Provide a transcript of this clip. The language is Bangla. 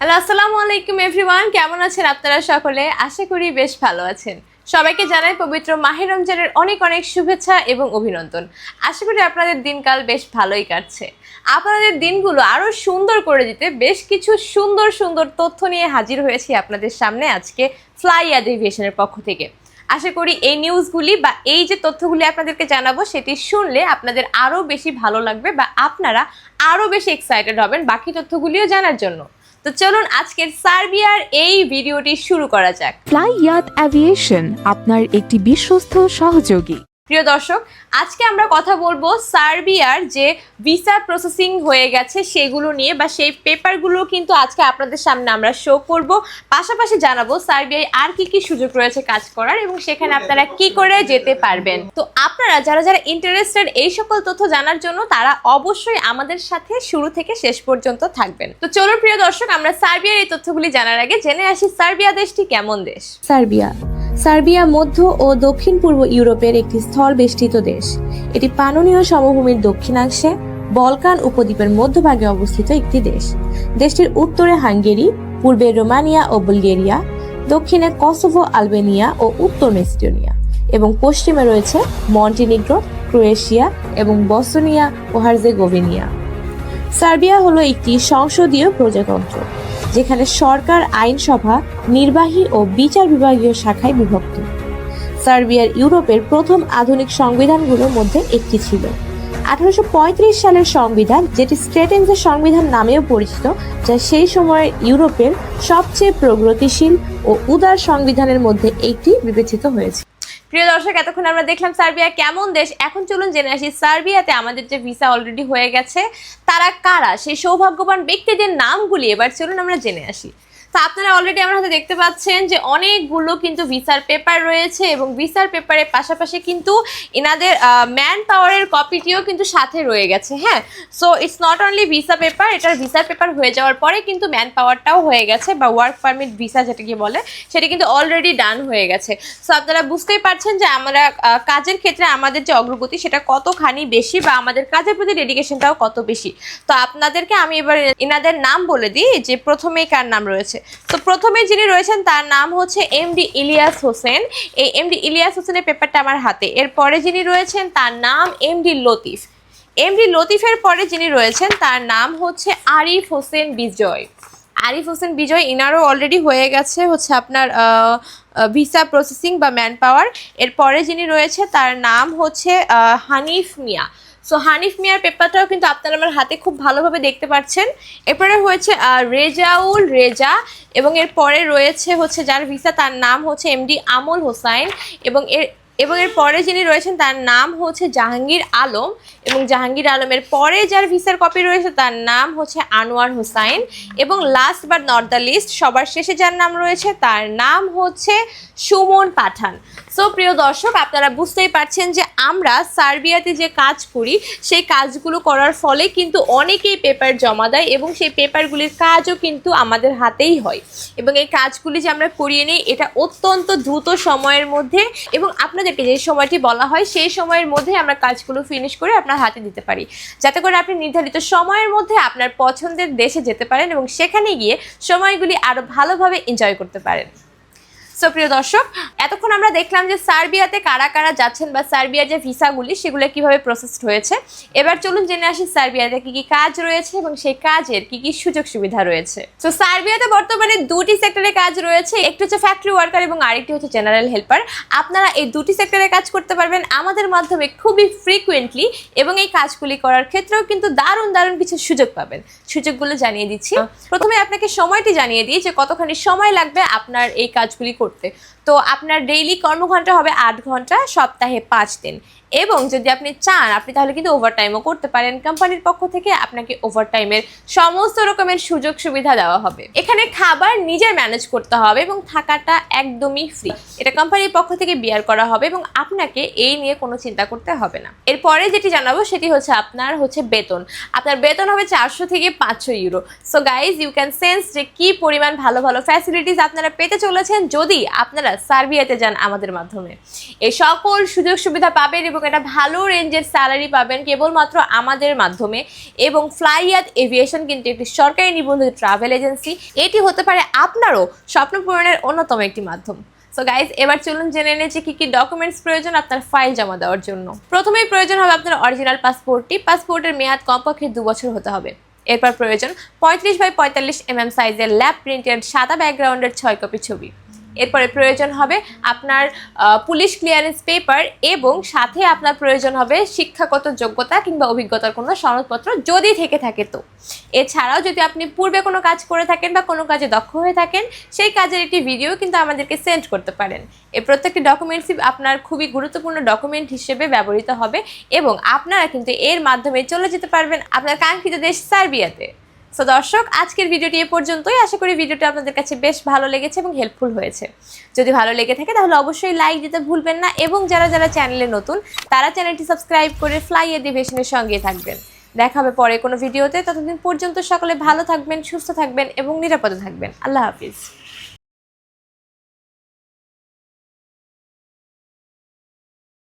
হ্যালো আসসালামু আলাইকুম এভরিওয়ান কেমন আছেন আপনারা সকলে? আশা করি বেশ ভালো আছেন। সবাইকে জানাই পবিত্র মাহির রমজানের অনেক অনেক শুভেচ্ছা এবং অভিনন্দন। আশা করি আপনাদের দিনকাল বেশ ভালোই কাটছে। আপনাদের দিনগুলো আরও সুন্দর করে দিতে বেশ কিছু সুন্দর সুন্দর তথ্য নিয়ে হাজির হয়েছি আপনাদের সামনে আজকে ফ্লাই অ্যাডিভিয়েশনের পক্ষ থেকে। আশা করি এই নিউজগুলি বা এই যে তথ্যগুলি আপনাদেরকে জানাব, সেটি শুনলে আপনাদের আরও বেশি ভালো লাগবে বা আপনারা আরও বেশি এক্সাইটেড হবেন বাকি তথ্যগুলিও জানার জন্য। তো চলুন আজকের সার্বিয়ার এই ভিডিওটি শুরু করা যাক। ফ্লাই ইয়াত অ্যাভিয়েশন আপনার একটি বিশ্বস্ত সহযোগী। প্রিয় দর্শক, আজকে আমরা কথা বলব সার্বিয়ার যে ভিসা প্রসেসিং হয়ে গেছে সেগুলো নিয়ে বা সেই পেপারগুলো কিন্তু আজকে আপনাদের সামনে আমরা শো করব। পাশাপাশি জানাব সার্বিয়ায় আর কি কি সুযোগ রয়েছে কাজ করার এবং সেখানে আপনারা কি করে যেতে পারবেন। তো আপনারা যারা যারা ইন্টারেস্টেড এই সকল তথ্য জানার জন্য তারা অবশ্যই আমাদের সাথে শুরু থেকে শেষ পর্যন্ত থাকবেন। তো চলুন প্রিয় দর্শক, আমরা সার্বিয়ার এই তথ্যগুলি জানার আগে জেনে আসি সার্বিয়া দেশটি কেমন দেশ? সার্বিয়া। সার্বিয়া মধ্য ও দক্ষিণ পূর্ব ইউরোপের একটি স্থল বেষ্টিত দেশ। এটি পাননীয় সমভূমির দক্ষিণাংশে বলকান উপদ্বীপের মধ্যভাগে অবস্থিত একটি দেশ। দেশটির উত্তরে হাঙ্গেরি, পূর্বে রোমানিয়া ও বুলগেরিয়া, দক্ষিণে কসোভো, আলবেনিয়া ও উত্তর মেসিডোনিয়া এবং পশ্চিমে রয়েছে মন্টিনিগ্রো, ক্রোয়েশিয়া এবং বসনিয়া ও হার্জেগোভিনিয়া। সার্বিয়া হলো একটি সংসদীয় প্রজাতন্ত্র। যেখানে সরকার, আইনসভা, নির্বাহী ও বিচার বিভাগীয় শাখায় বিভক্ত। সার্বিয়ার ইউরোপের প্রথম আধুনিক সংবিধানগুলোর মধ্যে একটি ছিল। আঠারোশো পঁয়ত্রিশ সালের সংবিধান, যেটি স্ট্রেটেন্সের সংবিধান নামেও পরিচিত, যা সেই সময়ের ইউরোপের সবচেয়ে প্রগতিশীল ও উদার সংবিধানের মধ্যে একটি বিবেচিত হয়েছে। প্রিয় দর্শক, এতক্ষণ আমরা দেখলাম সার্বিয়া কেমন দেশ। এখন চলুন জেনে আসি, সার্বিয়াতে আমাদের যে ভিসা অলরেডি হয়ে গেছে, তারা কারা? সেই সৌভাগ্যবান ব্যক্তিদের নামগুলি এবার চলুন আমরা জেনে আসি। তো আপনারা অলরেডি আমার হাতে দেখতে পাচ্ছেন যে অনেকগুলো কিন্তু ভিসার পেপার রয়েছে এবং ভিসার পেপারের পাশাপাশি কিন্তু এনাদের ম্যান পাওয়ারের কপিটিও কিন্তু সাথে রয়ে গেছে হ্যাঁ? So it's not only visa paper এটার ভিসার পেপার হয়ে যাওয়ার পরে কিন্তু ম্যান পাওয়ারটাও হয়ে গেছে বা ওয়ার্ক পারমিট ভিসা যেটাকে বলে, সেটা কিন্তু অলরেডি ডান হয়ে গেছে। সো আপনারা বুঝতেই পারছেন যে আমরা কাজের ক্ষেত্রে আমাদের যে অগ্রগতি সেটা কতখানি বেশি বা আমাদের কাজের প্রতি ডেডিকেশনটাও কত বেশি। তো আপনাদেরকে আমি এবার এনাদের নাম বলে দিই, যে প্রথমেই কার নাম রয়েছে? তো প্রথমে যিনি রয়েছেন, তার নাম হচ্ছে এমডি ইলিয়াস হোসেন। এই এমডি ইলিয়াস হোসেনের পেপারটা আমার হাতে। এরপরে যিনি রয়েছেন, তার নাম এমডি লতিফ। এমডি লতিফের পরে যিনি রয়েছেন, তার নাম হচ্ছে আরিফ হোসেন বিজয়। আরিফ হোসেন বিজয় ইনারও অলরেডি হয়ে গেছে হচ্ছে আপনার ভিসা প্রসেসিং বা ম্যান পাওয়ার এরপরে যিনি রয়েছে, তার নাম হচ্ছে হানিফ মিয়া। সো হানিফ মিয়ার পেপারটাও কিন্তু আপনারা আমার হাতে খুব ভালোভাবে দেখতে পাচ্ছেন। এরপরে হয়েছে রেজাউল রেজা এবং এর পরে রয়েছে হচ্ছে যার ভিসা তার নাম হচ্ছে এমডি আমল হোসাইন এবং এর এবং এর পরে যিনি রয়েছেন, তার নাম হচ্ছে জাহাঙ্গীর আলম এবং জাহাঙ্গীর আলমের পরে যার ভিসার কপি রয়েছে, তার নাম হচ্ছে আনোয়ার হোসাইন এবং last but not the least সবার শেষে যার নাম রয়েছে, তার নাম হচ্ছে সুমন পাঠান। সো প্রিয় দর্শক, আপনারা বুঝতেই পারছেন যে আমরা সার্বিয়াতে যে কাজ করি, সেই কাজগুলো করার ফলে কিন্তু অনেকেই পেপার জমা দেয় এবং সেই পেপারগুলির কাজও কিন্তু আমাদের হাতেই হয়। এবং এই কাজগুলি যে আমরা করিয়ে নিই, এটা অত্যন্ত দ্রুত সময়ের মধ্যে এবং আপনাদেরকে যে সময়টি বলা হয়, সেই সময়ের মধ্যে আমরা কাজগুলো ফিনিশ করে আপনার হাতে দিতে পারি। যাতে করে আপনি নির্ধারিত সময়ের মধ্যে আপনার পছন্দের দেশে যেতে পারেন এবং সেখানে গিয়ে সময়গুলি আরও ভালোভাবে এনজয় করতে পারেন। সো প্রিয় দর্শক এতক্ষণ আমরা দেখলাম যে সার্বিয়াতে কারা কারা যাচ্ছেন বা সার্বিয়ার যে ভিসাগুলি সেগুলো কীভাবে প্রসেসড হয়েছে। এবার চলুন জেনে আসি সার্বিয়াতে কি কি কাজ রয়েছে এবং সেই কাজের কি কি সুযোগ সুবিধা রয়েছে। তো সার্বিয়াতে বর্তমানে দুটি সেক্টরে কাজ রয়েছে একটি হচ্ছে ফ্যাক্টরি ওয়ার্কার এবং আরেকটি হচ্ছে জেনারেল হেল্পার আপনারা এই দুটি সেক্টরে কাজ করতে পারবেন আমাদের মাধ্যমে খুবই ফ্রিকুয়েন্টলি এবং এই কাজগুলি করার ক্ষেত্রেও কিন্তু দারুণ দারুণ কিছু সুযোগ পাবেন। সুযোগগুলো জানিয়ে দিচ্ছি। প্রথমে আপনাকে সময়টি জানিয়ে দিই যে কতখানি সময় লাগবে আপনার এই কাজগুলি করতে। তো আপনার ডেইলি কর্মঘণ্টা হবে আট ঘণ্টা সপ্তাহে পাঁচ দিন। এবং যদি আপনি চান, আপনি তাহলে কিন্তু ওভারটাইমও করতে পারেন। কোম্পানির পক্ষ থেকে আপনাকে ওভারটাইমের সমস্ত রকমের সুযোগ সুবিধা দেওয়া হবে। এখানে খাবার নিজের ম্যানেজ করতে হবে এবং থাকাটা একদমই ফ্রি এটা কোম্পানির পক্ষ থেকে বিয়ার করা হবে এবং আপনাকে এই নিয়ে কোনো চিন্তা করতে হবে না। এরপরে যেটি জানাব, সেটি হচ্ছে আপনার হচ্ছে বেতন। আপনার বেতন হবে চারশো থেকে পাঁচশো euro so guys you can sense যে কি পরিমাণ ভালো ভালো ফ্যাসিলিটিস আপনারা পেতে চলেছেন যদি আপনারা সার্বিয়াতে যান আমাদের মাধ্যমে। এই সকল সুযোগ সুবিধা পাবেন এবং একটা ভালো রেঞ্জের স্যালারি পাবেন কেবলমাত্র আমাদের মাধ্যমে এবং ফ্লাইয়াত এভিয়েশন কিন্তু একটি সরকারি নিবন্ধিত ট্রাভেল এজেন্সি এটি হতে পারে আপনারও স্বপ্ন পূরণের অন্যতম একটি মাধ্যম। সো গাইজ এবার চলুন জেনে নিয়েছি কী কী ডকুমেন্টস প্রয়োজন আপনার ফাইল জমা দেওয়ার জন্য। প্রথমেই প্রয়োজন হবে আপনার অরিজিনাল পাসপোর্টটি পাসপোর্টের মেয়াদ কমপক্ষে দু বছর হতে হবে। এরপর প্রয়োজন পঁয়ত্রিশ বাই পঁয়তাল্লিশ এমএম সাইজের ল্যাব প্রিন্টেড সাদা ব্যাকগ্রাউন্ডের ছয় কপি ছবি। এরপরে প্রয়োজন হবে আপনার পুলিশ ক্লিয়ারেন্স পেপার এবং সাথে আপনার প্রয়োজন হবে শিক্ষাগত যোগ্যতা কিংবা অভিজ্ঞতার কোনো সনদপত্র যদি থেকে থাকে তো। এছাড়াও যদি আপনি পূর্বে কোনো কাজ করে থাকেন বা কোনো কাজে দক্ষ হয়ে থাকেন, সেই কাজের একটি ভিডিও কিন্তু আমাদেরকে সেন্ড করতে পারেন। এই প্রত্যেকটি ডকুমেন্টসই আপনার খুবই গুরুত্বপূর্ণ ডকুমেন্ট হিসেবে ব্যবহৃত হবে এবং আপনারা কিন্তু এর মাধ্যমে চলে যেতে পারবেন আপনার কাঙ্ক্ষিত দেশ সার্বিয়াতে। সো দর্শক, আজকের ভিডিওটি এ পর্যন্তই। আশা করি ভিডিওটি আপনাদের কাছে বেশ ভালো লেগেছে এবং হেল্পফুল হয়েছে। যদি ভালো লেগে থাকে, তাহলে অবশ্যই লাইক দিতে ভুলবেন না এবং যারা যারা চ্যানেলে নতুন, তারা চ্যানেলটি সাবস্ক্রাইব করে ফ্লাই এডিভেশনের সঙ্গে থাকবেন। দেখা হবে পরে কোনো ভিডিওতে। ততদিন পর্যন্ত সকলে ভালো থাকবেন, সুস্থ থাকবেন এবং নিরাপদে থাকবেন। আল্লাহ হাফিজ।